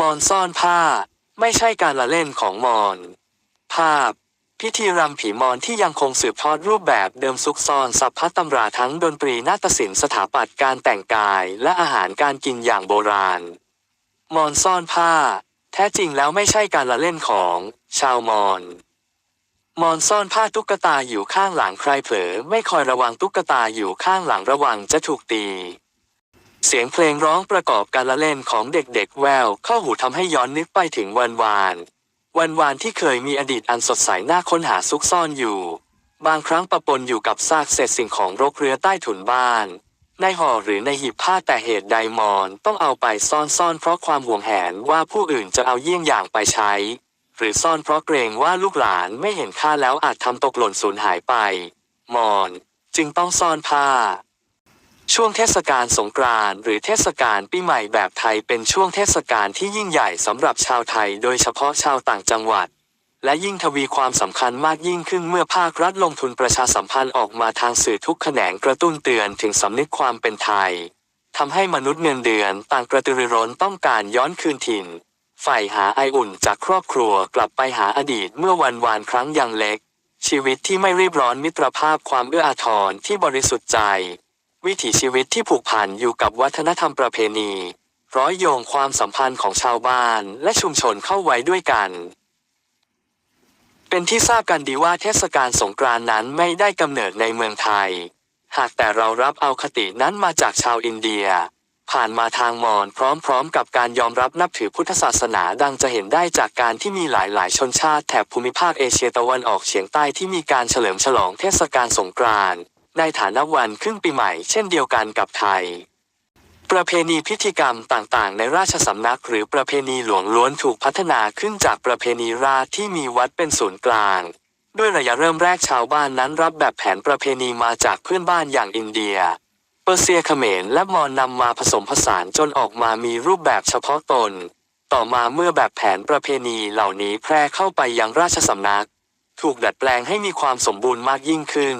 มอนซ่อนผ้า ไม่ใช่การละเล่นของมอน ภาพ พิธีรำผีมอนที่ยังคงสืบทอดรูปแบบเดิมซุกซ่อนสัพพะตำราทั้งดนตรีนาฏศิลป์สถาปัตย์การแต่งกายและอาหารการกินอย่างโบราณ มอนซ่อนผ้า แท้จริงแล้วไม่ใช่การละเล่นของ ชาวมอญมอนซ่อนผ้าตุ๊กตาอยู่ข้างหลังใครเผลอ ไม่คอยระวังตุ๊กตาอยู่ข้างหลังระวังจะถูกตี เสียงเพลงร้องประกอบการละเล่นของเด็กๆ แววเข้าหูทำให้ย้อนนึกไปถึงวันวาน วันวานที่เคยมีอดีตอันสดใสน่าค้นหาซุกซ่อนอยู่ บางครั้งปะปนอยู่กับซากเศษสิ่งของรกเรือใต้ถุนบ้าน ในห่อหรือในหีบผ้าแต่เหตุใดมอนต้องเอาไปซ่อนซ่อนเพราะความห่วงแหนว่าผู้อื่นจะเอาเยี่ยงอย่างไปใช้ หรือซ่อนเพราะเกรงว่าลูกหลานไม่เห็นค่าแล้วอาจทำตกหล่นสูญหายไป มอน จึงต้องซ่อนผ้า ช่วงเทศกาลสงกรานต์หรือเทศกาลปีใหม่แบบไทยเป็นช่วงเทศกาลที่ยิ่งใหญ่สำหรับชาวไทยโดยเฉพาะชาวต่างจังหวัด และยิ่งทวีความสำคัญมากยิ่งขึ้นเมื่อภาครัฐลงทุนประชาสัมพันธ์ออกมาทางสื่อทุกแขนงกระตุ้นเตือนถึงสำนึกความเป็นไทยทำให้มนุษย์เงินเดือนต่างกระตือรือร้นต้องการย้อนคืนถิ่นใฝ่หาไออุ่นจากครอบครัวกลับไปหาอดีตเมื่อวันวานครั้งยังเล็ก ชีวิตที่ไม่รีบร้อนมิตรภาพความเอื้ออาทรที่บริสุทธิ์ใจ วิถีชีวิตที่ผูกพันอยู่กับวัฒนธรรมประเพณี ร้อยโยงความสัมพันธ์ของชาวบ้านและชุมชนเข้าไว้ด้วยกัน เป็นที่ทราบกันดีว่าเทศกาลสงกรานนั้นไม่ได้กำเนิดในเมืองไทย หากแต่เรารับเอาคตินั้นมาจากชาวอินเดีย ผ่านมาทางมอญพร้อมๆ กับการยอมรับนับถือพุทธศาสนาดังจะเห็นได้จากการที่มีหลายๆ ชนชาติแถบภูมิภาคเอเชียตะวันออกเฉียงใต้ที่มีการเฉลิมฉลองเทศกาลสงกรานต์ ในฐานะวันขึ้นปีใหม่เช่นเดียวกันกับไทย ประเพณีพิธีกรรมต่างๆ ในราชสำนักหรือประเพณีหลวงล้วนถูกพัฒนาขึ้นจากประเพณีราชที่มีวัดเป็นศูนย์กลาง ด้วยระยะเริ่มแรกชาวบ้านนั้นรับแบบแผนประเพณีมาจากเพื่อนบ้านอย่างอินเดีย เปอร์เซียเขมรและมอญนำมาผสมผสานจนออกมามีรูปแบบเฉพาะตน ต่อมาเมื่อแบบแผนประเพณีเหล่านี้แพร่เข้าไปยังราชสำนัก ถูกดัดแปลงให้มีความสมบูรณ์มากยิ่งขึ้น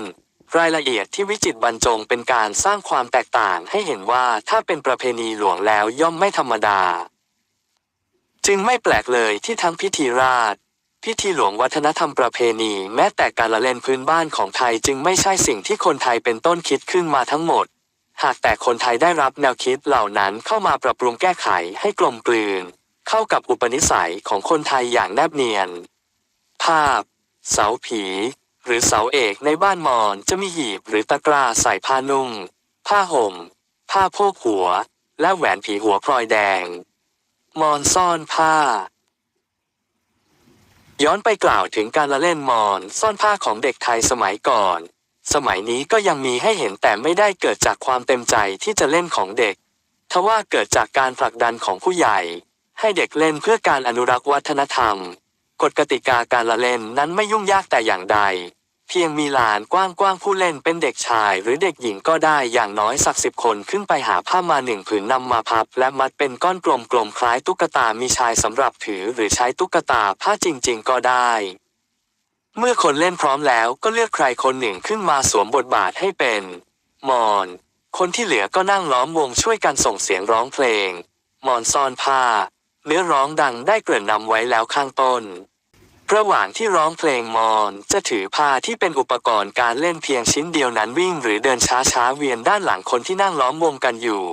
รายละเอียดที่วิจิตรบรรจงเป็นการสร้างความแตกต่างให้เห็นว่าถ้าเป็นประเพณีหลวงแล้วย่อมไม่ธรรมดา จึงไม่แปลกเลยที่ทั้งพิธีราชพิธีหลวงวัฒนธรรมประเพณี แม้แต่การละเล่นพื้นบ้านของไทยจึงไม่ใช่สิ่งที่คนไทยเป็นต้นคิดขึ้นมาทั้งหมด หากแต่คนไทยได้รับแนวคิดเหล่านั้นเข้ามาปรับปรุงแก้ไขให้กลมกลืน เข้ากับอุปนิสัยของคนไทยอย่างแนบเนียน ภาพ เสาผี หรือเสาเอกในบ้านมอญจะมีหีบหรือตะกร้าใส่ผ้านุ่ง ผ้าห่ม ผ้าโพกหัว และแหวนผีหัวพลอยแดง มอนซ่อนผ้า ย้อนไปกล่าวถึงการละเล่นมอนซ่อนผ้าของเด็กไทยสมัยก่อน สมัยนี้ก็ยังมีให้เห็นแต่ไม่ได้เกิดจากความเต็มใจที่จะเล่นของเด็กทว่าเกิดจากการผลักดันของผู้ใหญ่ ให้เด็กเล่นเพื่อการอนุรักษ์วัฒนธรรม กฎกติกาการละเล่นนั้นไม่ยุ่งยากแต่อย่างใด เพียงมีลานกว้างๆผู้เล่นเป็นเด็กชายหรือเด็กหญิงก็ได้อย่างน้อยสักสิบคนขึ้นไปหาผ้ามาหนึ่งผืนนำมาพับ และมัดเป็นก้อนกลมๆคล้ายตุ๊กตามีชายสำหรับถือหรือใช้ตุ๊กตาผ้าจริงๆก็ได้เมื่อคนเล่นพร้อมแล้วก็เลือกใครคนหนึ่งขึ้นมาสวมบทบาทให้เป็น มอน คนที่เหลือก็นั่งล้อมวงช่วยกันส่งเสียงร้องเพลง มอนซ่อนผ้า เนื้อร้องดังได้เกริ่นนำไว้แล้วข้างต้น ระหว่างที่ร้องเพลงมอน จะถือผ้าที่เป็นอุปกรณ์การเล่นเพียงชิ้นเดียวนั้นวิ่งหรือเดินช้าๆเวียนด้านหลังคนที่นั่งล้อมวงกันอยู่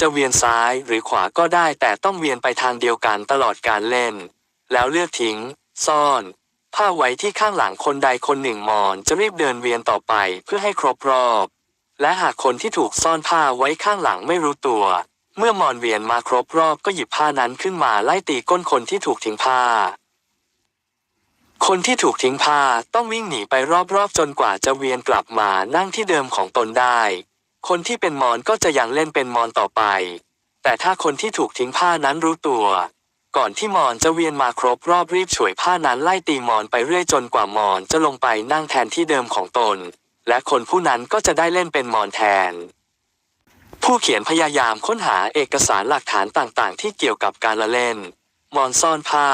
จะเวียนซ้ายหรือขวาก็ได้แต่ต้องเวียนไปทางเดียวกันตลอดการเล่น แล้วเลือกทิ้ง ซ่อน ผ้าไว้ที่ข้างหลังคนใดคนหนึ่งมอนจะรีบเดินเวียนต่อไปเพื่อให้ครบรอบ และหากคนที่ถูกซ่อนผ้าไว้ข้างหลังไม่รู้ตัว เมื่อมอนเวียนมาครบรอบก็หยิบผ้านั้นขึ้นมาไล่ตีก้นคนที่ถูกทิ้งผ้า คนที่ถูกทิ้งผ้าต้องวิ่งหนีไปรอบๆ จนกว่าจะเวียนกลับมานั่งที่เดิมของตนได้ คนที่เป็นมอนก็จะยังเล่นเป็นมอนต่อไป แต่ถ้าคนที่ถูกทิ้งผ้านั้นรู้ตัว ก่อนที่มอนจะเวียนมาครบรอบรีบฉวยผ้านั้นไล่ตีมอนไปเรื่อยจนกว่ามอนจะลงไปนั่งแทนที่เดิมของตน และคนผู้นั้นก็จะได้เล่นเป็นมอนแทน ผู้เขียนพยายามค้นหาเอกสารหลักฐานต่างๆ ที่เกี่ยวกับการละเล่น มอนซ่อนผ้า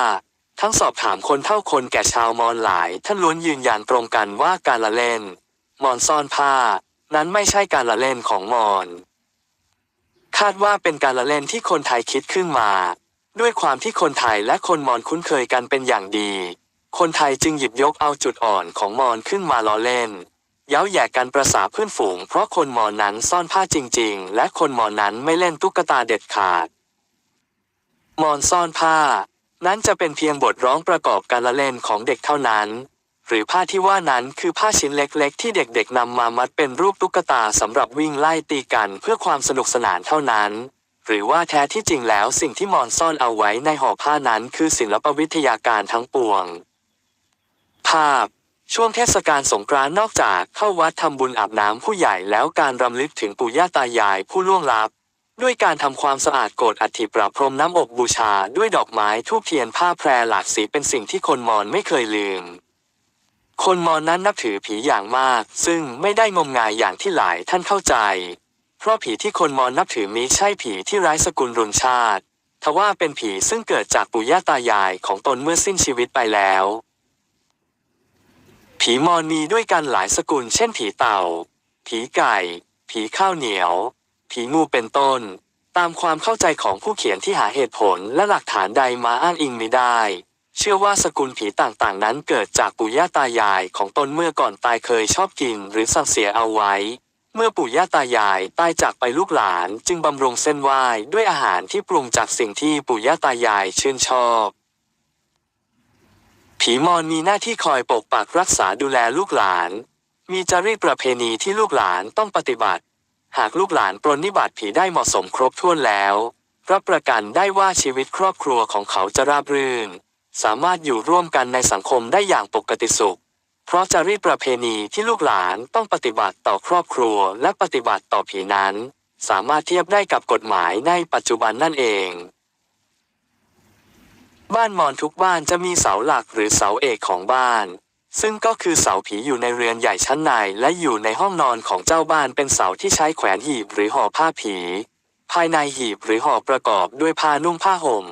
ทั้งสอบถามคนเท่าคนแก่ชาวมอญหลาย ท่านล้วนยืนยันตรงกันว่าการละเล่น มอนซ่อนผ้า นั้นไม่ใช่การละเล่นของมอญคาดว่าเป็นการละเล่นที่คนไทยคิดขึ้นมา ด้วยความที่คนไทยและคนมอญคุ้นเคยกันเป็นอย่างดี คนไทยจึงหยิบยกเอาจุดอ่อนของมอญขึ้นมาล้อเล่น เย้าแย่กันประสาเพื่อนฝูง เพราะคนมอญนั้นซ่อนผ้าจริง ๆ และคนมอญนั้นไม่เล่นตุ๊กตาเด็ดขาด มอนซ่อนผ้า นั้นจะเป็นเพียงบทร้องประกอบการละเล่นของเด็กเท่านั้น หรือผ้าที่ว่านั้นคือผ้าชิ้นเล็กๆ ที่เด็กๆนำมามัดเป็นรูปตุ๊กตาสำหรับวิ่งไล่ตีกันเพื่อความสนุกสนานเท่านั้น หรือว่าแท้ที่จริงแล้วสิ่งที่มอนซ่อนเอาไว้ในห่อผ้านั้นคือศิลปวิทยาการทั้งปวง ภาพช่วงเทศกาลสงกรานต์นอกจากเข้าวัดทำบุญอาบน้ำผู้ใหญ่แล้วการรำลึกถึงปู่ย่าตายายผู้ล่วงลับ ด้วยการทำความสะอาดโกรธอัฐิประพรมน้ำอบบูชาด้วยดอกไม้ทูบเทียนผ้าแพรหลากสีเป็นสิ่งที่คนมอญไม่เคยลืม คนมอญนั้นนับถือผีอย่างมาก ซึ่งไม่ได้งมงายอย่างที่หลายท่านเข้าใจ เพราะผีที่คนมอญนับถือมิใช่ผีที่ร้ายสกุลรุนชาติทว่าเป็นผีซึ่งเกิดจากปู่ย่าตายายของตนเมื่อสิ้นชีวิตไปแล้ว ผีมอญมีด้วยกันหลายสกุลเช่นผีเต่า ผีไก่ ผีข้าวเหนียว ผีงูเป็นต้น ตามความเข้าใจของผู้เขียนที่หาเหตุผลและหลักฐานใดมาอ้างอิงไม่ได้ เชื่อว่าสกุลผีต่างๆ นั้นเกิดจากปู่ย่าตายายของตนเมื่อก่อนตายเคยชอบกินหรือสั่งเสียเอาไว้ เมื่อปู่ย่าตายายตายจากไปลูกหลานจึงบำรุงเส้นไหว้ด้วยอาหารที่ปรุงจากสิ่งที่ปู่ย่าตายายชื่นชอบผีมอญมีหน้าที่คอยปกปักรักษาดูแลลูกหลาน มีจารีตประเพณีที่ลูกหลานต้องปฏิบัติ หากลูกหลานปรนนิบัติผีได้เหมาะสมครบถ้วนแล้ว รับประกันได้ว่าชีวิตครอบครัวของเขาจะราบรื่น สามารถอยู่ร่วมกันในสังคมได้อย่างปกติสุข เพราะจารีตประเพณีที่ลูกหลานต้องปฏิบัติต่อครอบครัวและปฏิบัติต่อผีนั้น สามารถเทียบได้กับกฎหมายในปัจจุบันนั่นเอง บ้านมอญทุกบ้านจะมีเสาหลักหรือเสาเอกของบ้าน ซึ่งก็คือเสาผีอยู่ในเรือนใหญ่ชั้นในและอยู่ในห้องนอนของเจ้าบ้านเป็นเสาที่ใช้แขวนหีบหรือห่อผ้าผี ภายในหีบหรือห่อประกอบด้วยผ้านุ่งผ้าห่ม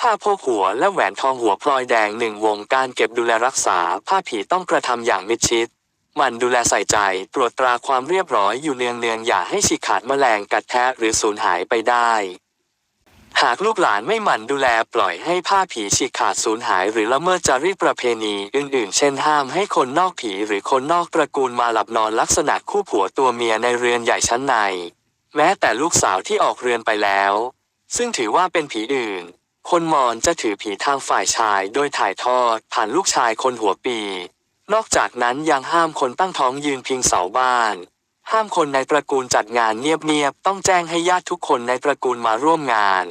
ผ้าโพกหัวและแหวนทองหัวพลอยแดงหนึ่งวงการเก็บดูแลรักษาผ้าผีต้องกระทำอย่างมิดชิดมันดูแลใส่ใจตรวจตราความเรียบร้อยอยู่เนืองเนืองๆอย่าให้ฉีกขาดแมลงกัดแทะหรือสูญหายไปได้ หากลูกหลานไม่หมั่นดูแลปล่อยให้ผ้าผีฉีกขาดสูญหายหรือละเมิดจารีตประเพณีอื่นๆ เช่นห้ามให้คนนอกผีหรือคนนอกตระกูลมาหลับนอนลักษณะคู่ผัวตัวเมียในเรือนใหญ่ชั้นใน แม้แต่ลูกสาวที่ออกเรือนไปแล้ว ซึ่งถือว่าเป็นผีอื่น คนมอญจะถือผีทางฝ่ายชายโดยถ่ายทอดผ่านลูกชายคนหัวปี นอกจากนั้นยังห้ามคนตั้งท้องยืนพิงเสาบ้านห้ามคนในตระกูลจัดงานเงียบๆต้องแจ้งให้ญาติทุกคนในตระกูลมาร่วมงาน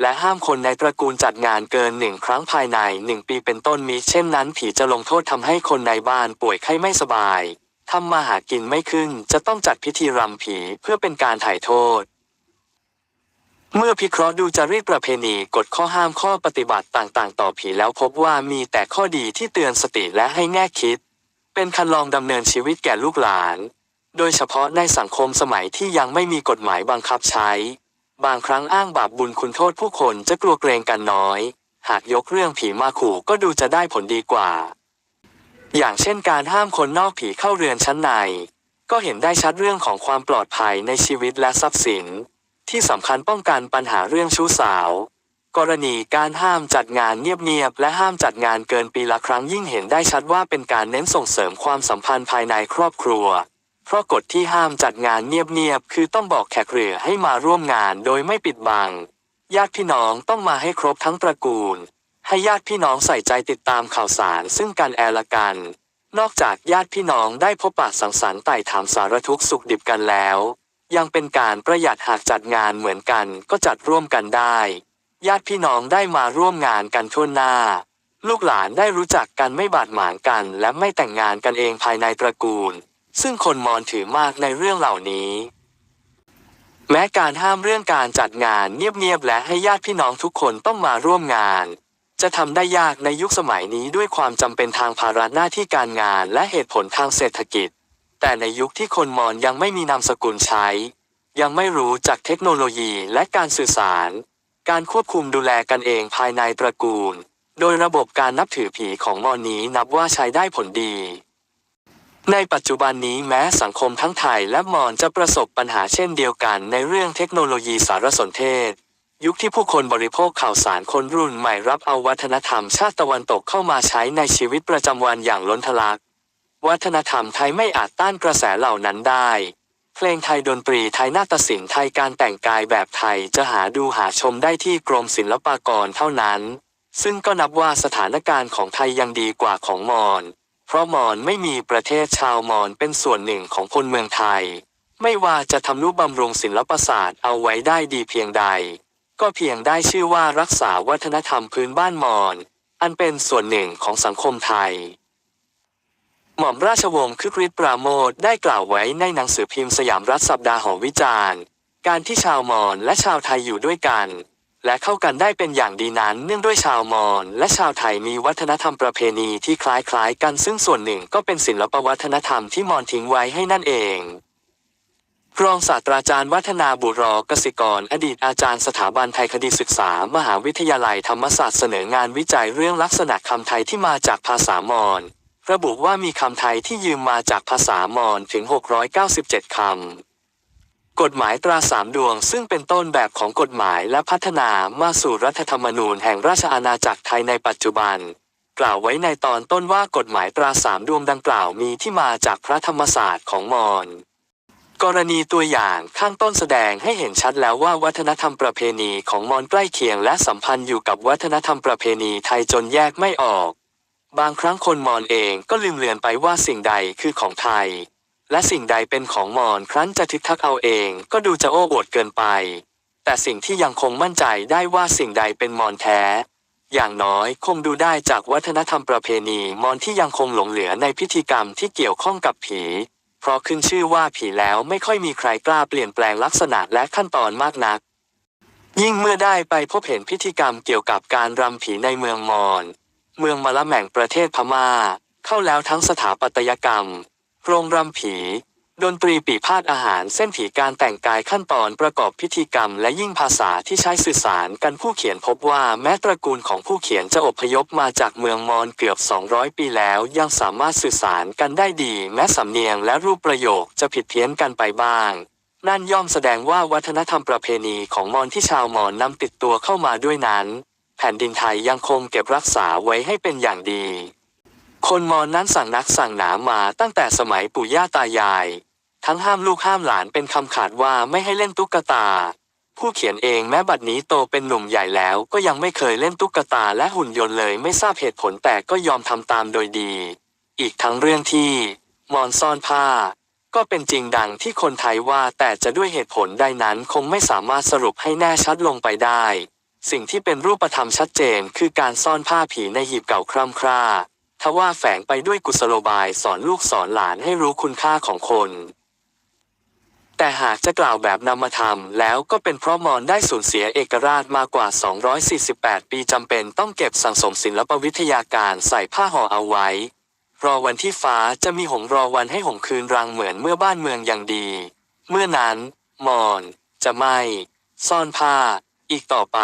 และห้ามคนในตระกูลจัดงานเกินหนึ่งครั้งภายในหนึ่งปีเป็นต้นมีเช่นนั้นผีจะลงโทษทำให้คนในบ้านป่วยไข้ไม่สบายทำมาหากินไม่ขึ้นจะต้องจัดพิธีรำผีเพื่อเป็นการถ่ายโทษ เมื่อพิเคราะห์ดูจารีตประเพณีกฎข้อห้ามข้อปฏิบัติต่างๆ ต่อผีแล้วพบว่ามีแต่ข้อดีที่เตือนสติและให้แง่คิด เป็นคันลองดำเนินชีวิตแก่ลูกหลาน โดยเฉพาะในสังคมสมัยที่ยังไม่มีกฎหมายบังคับใช้ บางครั้งอ้างบาปบุญคุณโทษผู้คนจะกลัวเกรงกันน้อย หากยกเรื่องผีมาขู่ก็ดูจะได้ผลดีกว่า อย่างเช่นการห้ามคนนอกผีเข้าเรือนชั้นใน ก็เห็นได้ชัดเรื่องของความปลอดภัยในชีวิตและทรัพย์สิน ที่สำคัญป้องกันปัญหาเรื่องชู้สาว กรณีการห้ามจัดงานเงียบๆและห้ามจัดงานเกินปีละครั้งยิ่งเห็นได้ชัดว่าเป็นการเน้นส่งเสริมความสัมพันธ์ภายในครอบครัว เพราะกฎที่ห้ามจัดงานเงียบๆคือต้องบอกแขกเรือให้มาร่วมงานโดยไม่ปิดบัง ญาติพี่น้องต้องมาให้ครบทั้งตระกูล ให้ญาติพี่น้องใส่ใจติดตามข่าวสารซึ่งกันแอละกัน นอกจากญาติพี่น้องได้พบปะสังสรรค์ไต่ถามสารทุกข์สุขดิบกันแล้ว ยังเป็นการประหยัดหากจัดงานเหมือนกันก็จัดร่วมกันได้ ญาติพี่น้องได้มาร่วมงานกันทั่วหน้า ลูกหลานได้รู้จักกันไม่บาดหมางกัน และไม่แต่งงานกันเองภายในตระกูล ซึ่งคนมอญถือมากในเรื่องเหล่านี้ แม้การห้ามเรื่องการจัดงานเงียบๆและให้ญาติพี่น้องทุกคนต้องมาร่วมงาน จะทำได้ยากในยุคสมัยนี้ด้วยความจำเป็นทางภาระหน้าที่การงานและเหตุผลทางเศรษฐกิจ แต่ในยุคที่คนมอญยังไม่มีนามสกุลใช้ ยังไม่รู้จักเทคโนโลยีและการสื่อสาร การควบคุมดูแลกันเองภายในตระกูล โดยระบบการนับถือผีของมอญนี้นับว่าใช้ได้ผลดี ในปัจจุบันนี้แม้สังคมทั้งไทยและมอญจะประสบปัญหาเช่นเดียวกันในเรื่องเทคโนโลยีสารสนเทศ ยุคที่ผู้คนบริโภคข่าวสารคนรุ่นใหม่รับเอาวัฒนธรรมชาติตะวันตกเข้ามาใช้ในชีวิตประจำวันอย่างล้นทะลัก วัฒนธรรมไทยไม่อาจต้านกระแสเหล่านั้นได้ เพลงไทยดนตรีไทยนาฏศิลป์ไทยการแต่งกายแบบไทยจะหาดูหาชมได้ที่กรมศิลปากรเท่านั้น ซึ่งก็นับว่าสถานการณ์ของไทยยังดีกว่าของมอญ เพราะมอญไม่มีประเทศชาวมอญเป็นส่วนหนึ่งของคนเมืองไทย ไม่ว่าจะทำนุบำรุงศิลปศาสตร์เอาไว้ได้ดีเพียงใด ก็เพียงได้ชื่อว่ารักษาวัฒนธรรมพื้นบ้านมอญอันเป็นส่วนหนึ่งของสังคมไทย หม่อมราชวงศ์คึกฤทธิ์ปราโมทได้กล่าวไว้ในหนังสือพิมพ์สยามรัฐสัปดาห์หอวิจารณ์ การที่ชาวมอญและชาวไทยอยู่ด้วยกัน และเข้ากันได้เป็นอย่างดีนั้นเนื่องด้วยชาวมอญและชาวไทยมีวัฒนธรรมประเพณีที่คล้ายๆ กันซึ่งส่วนหนึ่งก็เป็นศิลปวัฒนธรรมที่มอญทิ้งไว้ให้นั่นเองรองศาสตราจารย์วัฒนาบุรอกสิกร อดีตอาจารย์สถาบันไทยคดีศึกษา มหาวิทยาลัยธรรมศาสตร์เสนองานวิจัยเรื่องลักษณะคำไทยที่มาจากภาษามอญระบุว่ามีคำไทยที่ยืมมาจากภาษามอญถึง 697 คำ กฎหมายตราสามดวงซึ่งเป็นต้นแบบของกฎหมายและพัฒนามาสู่รัฐธรรมนูญแห่งราชอาณาจักรไทยในปัจจุบัน กล่าวไว้ในตอนต้นว่ากฎหมายตราสามดวงดังกล่าวมีที่มาจากพระธรรมศาสตร์ของมอญกรณีตัวอย่างข้างต้นแสดงให้เห็นชัดแล้วว่าวัฒนธรรมประเพณีของมอญใกล้เคียงและสัมพันธ์อยู่กับวัฒนธรรมประเพณีไทยจนแยกไม่ออก บางครั้งคนมอญเองก็ลืมเลือนไปว่าสิ่งใดคือของไทย และสิ่งใดเป็นของมอญครั้นจะทึกทักเอาเองก็ดูจะโอ้อวดเกินไป แต่สิ่งที่ยังคงมั่นใจได้ว่าสิ่งใดเป็นมอญแท้ อย่างน้อยคงดูได้จากวัฒนธรรมประเพณีมอญที่ยังคงหลงเหลือในพิธีกรรมที่เกี่ยวข้องกับผี เพราะขึ้นชื่อว่าผีแล้วไม่ค่อยมีใครกล้าเปลี่ยนแปลงลักษณะและขั้นตอนมากนัก ยิ่งเมื่อได้ไปพบเห็นพิธีกรรมเกี่ยวกับการรำผีในเมืองมอญเมืองมะละแม่งประเทศพม่า เข้าแล้วทั้งสถาปัตยกรรม โรงรำผี ดนตรีปีพาดอาหารเส้นผีการแต่งกายขั้นตอนประกอบพิธีกรรมและยิ่งภาษาที่ใช้สื่อสารกันผู้เขียนพบว่าแม้ตระกูลของผู้เขียนจะอพยพมาจากเมืองมอญเกือบ 200 ปีแล้ว ยังสามารถสื่อสารกันได้ดี แม้สำเนียงและรูปประโยคจะผิดเพี้ยนกันไปบ้างนั่นย่อมแสดงว่าวัฒนธรรมประเพณีของมอญที่ชาวมอญนำติดตัวเข้ามาด้วยนั้น แผ่นดินไทยยังคงเก็บรักษาไว้ให้เป็นอย่างดี คนมอญนั้นสั่งนักสั่งหนามาตั้งแต่สมัยปู่ย่าตายาย ทั้งห้ามลูกห้ามหลานเป็นคำขาดว่าไม่ให้เล่นตุ๊กตา ผู้เขียนเองแม้บัดนี้โตเป็นหนุ่มใหญ่แล้วก็ยังไม่เคยเล่นตุ๊กตาและหุ่นยนต์เลยไม่ทราบเหตุผลแต่ก็ยอมทำตามโดยดี อีกทั้งเรื่องที่ มอนซ่อนผ้า ก็เป็นจริงดังที่คนไทยว่าแต่จะด้วยเหตุผลใดนั้นคงไม่สามารถสรุปให้แน่ชัดลงไปได้ สิ่งที่เป็นรูปธรรมชัดเจนคือการซ่อนผ้าผีในหีบเก่าคร่ำคร่า ทว่าแฝงไปด้วยกุศโลบายสอนลูกสอนหลานให้รู้คุณค่าของคน แต่หากจะกล่าวแบบนามธรรมแล้วก็เป็นเพราะมอญได้สูญเสียเอกราชมากว่า 248 ปีจำเป็นต้องเก็บสังสมศิลปวิทยาการใส่ผ้าห่อเอาไว้ รอวันที่ฟ้าจะมีหงรอวันให้หงคืนรังเหมือนเมื่อบ้านเมืองยังดี เมื่อนั้นมอญจะไม่ ซ่อนผ้า อีกต่อไป